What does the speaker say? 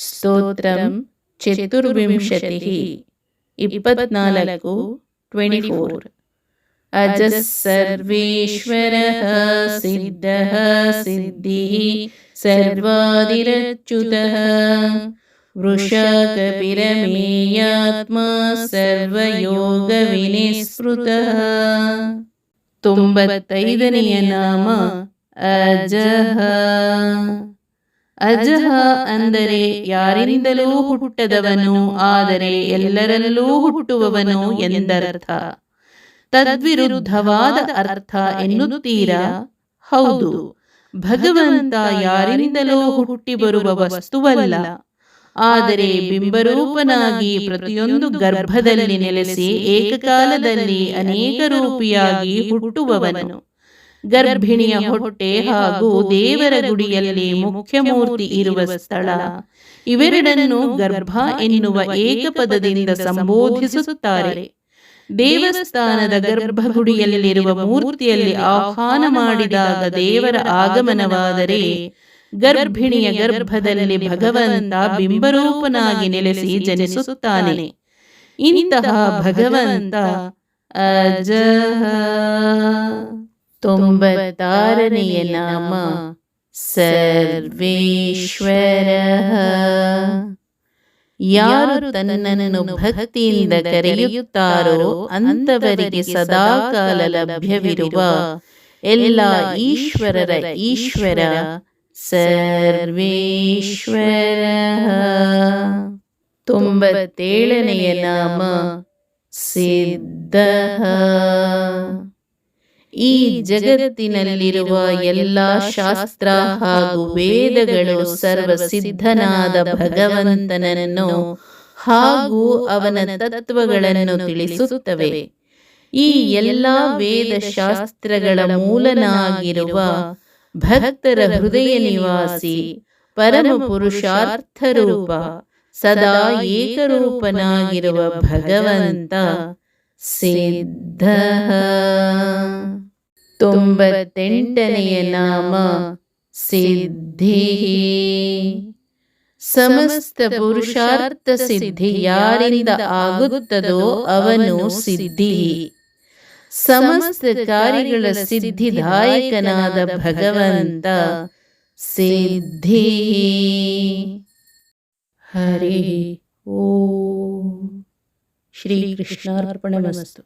ವಿವರಣೆ ಸ್ತೋತ್ರಂ ಚತುರ್ವಿಂಶತಿಃ ಇಪ್ಪತ್ನಾಲ್ಕು twenty four ಅಜಃ ಸರ್ವೇಶ್ವರಃ ಸಿದ್ಧಃ ಸಿದ್ಧಿಃ ಸರ್ವಾದಿರಚ್ಯುತಃ ವೃಷಕಪಿರಮೇಯಾತ್ಮ Sarvayoga ವಿನಿಸ್ಮೃತಃ ತೊಂಬತ್ತೈದನೆಯ ನಾಮ ಅಜಹ ಅಜಹ ಅಂದರೆ ಯಾರಿಂದಲೂ ಹುಟ್ಟದವನು ಆದರೆ ಎಲ್ಲರಲ್ಲೂ ಹುಟ್ಟುವವನು ಎಂದರ್ಥ. ತದ್ವಿರುದ್ಧವಾದ ಅರ್ಥ ಎನ್ನುತ್ತೀರಾ? ಹೌದು. ಭಗವಂತ ಯಾರಿಂದಲೂ ಹುಟ್ಟಿ ಬರುವ ವಸ್ತುವಲ್ಲ. ಆದರೆ ಬಿಂಬರೂಪನಾಗಿ ಪ್ರತಿಯೊಂದು ಗರ್ಭದಲ್ಲಿ ನೆಲೆಸಿ ಏಕಕಾಲದಲ್ಲಿ ಅನೇಕ ರೂಪಿಯಾಗಿ ಹುಟ್ಟುವವನು. ಗರ್ಭಿಣಿಯ ಹೊಟ್ಟೆ ಹಾಗೂ ದೇವರ ಗುಡಿಯಲ್ಲಿ ಮುಖ್ಯ ಮೂರ್ತಿ ಇರುವ ಸ್ಥಳ. ಇವೆರಡನ್ನು ಗರ್ಭ ಎನ್ನುವ ಏಕಪದದಿಂದ ಸಂಬೋಧಿಸುತ್ತಾರೆ. ದೇವಸ್ಥಾನದ ಗರ್ಭಗುಡಿಯಲ್ಲಿರುವ ಮೂರ್ತಿಯಲ್ಲಿ ಆಹ್ವಾನ ಮಾಡಿದಾಗ ದೇವರ ಆಗಮನವಾದರೆ ಗರ್ಭಿಣಿಯ ಗರ್ಭದಲ್ಲಿ ಭಗವಂತ ಬಿಂಬರೂಪನಾಗಿ ನೆಲೆಸಿ ಜನಿಸುತ್ತಾನೆ. ಇಂತಹ ಭಗವಂತ ಅಜಹ. ತೊಂಬತ್ತಾರನೆಯ ನಾಮ ಸರ್ವೇಶ್ವರ. ಯಾರು ತನ್ನನ್ನು ಭಕ್ತಿಯಿಂದ ಕರೆಯುತ್ತಾರೋ ಅಂತವರಿಗೆ ಸದಾಕಾಲ ಲಭ್ಯವಿರುವ ಎಲ್ಲ ಈಶ್ವರರ ಈಶ್ವರ ಸರ್ವೇಶ್ವರ. ತೊಂಬತ್ತೇಳನೆಯ ನಾಮ ಸಿದ್ಧ. ಈ ಜಗತ್ತಿನಲ್ಲಿರುವ ಎಲ್ಲ ಶಾಸ್ತ್ರ ಹಾಗೂ ವೇದಗಳು ಸರ್ವಸಿದ್ಧನಾದ ಭಗವಂತನನ್ನು ಹಾಗೂ ಅವನ ತತ್ವಗಳನ್ನು ತಿಳಿಸುತ್ತವೆ. ಈ ಎಲ್ಲ ವೇದ ಶಾಸ್ತ್ರಗಳ ಮೂಲನಾಗಿರುವ ಭಕ್ತರ ಹೃದಯ ನಿವಾಸಿ ಪರಮ ಪುರುಷಾರ್ಥ ರೂಪ ಸದಾ ಏಕರೂಪನಾಗಿರುವ ಭಗವಂತ ಸಿದ್ಧ. ತೊಂಬತ್ತೆಂಟನೆಯ ನಾಮ ಸಿದ್ಧಿ. ಸಮಸ್ತ ಪುರುಷಾರ್ಥ ಸಿದ್ಧಿ ಯಾರಿಂದ ಆಗುತ್ತದೋ ಅವನು ಸಿದ್ಧಿ. ಸಮಸ್ತ ಕಾರ್ಯಗಳ ಸಿದ್ಧಿದಾಯಕನಾದ ಭಗವಂತ ಸಿದ್ಧಿ. ಹರಿ ಓಂ. श्रीकृष्णार्पणमस्तु.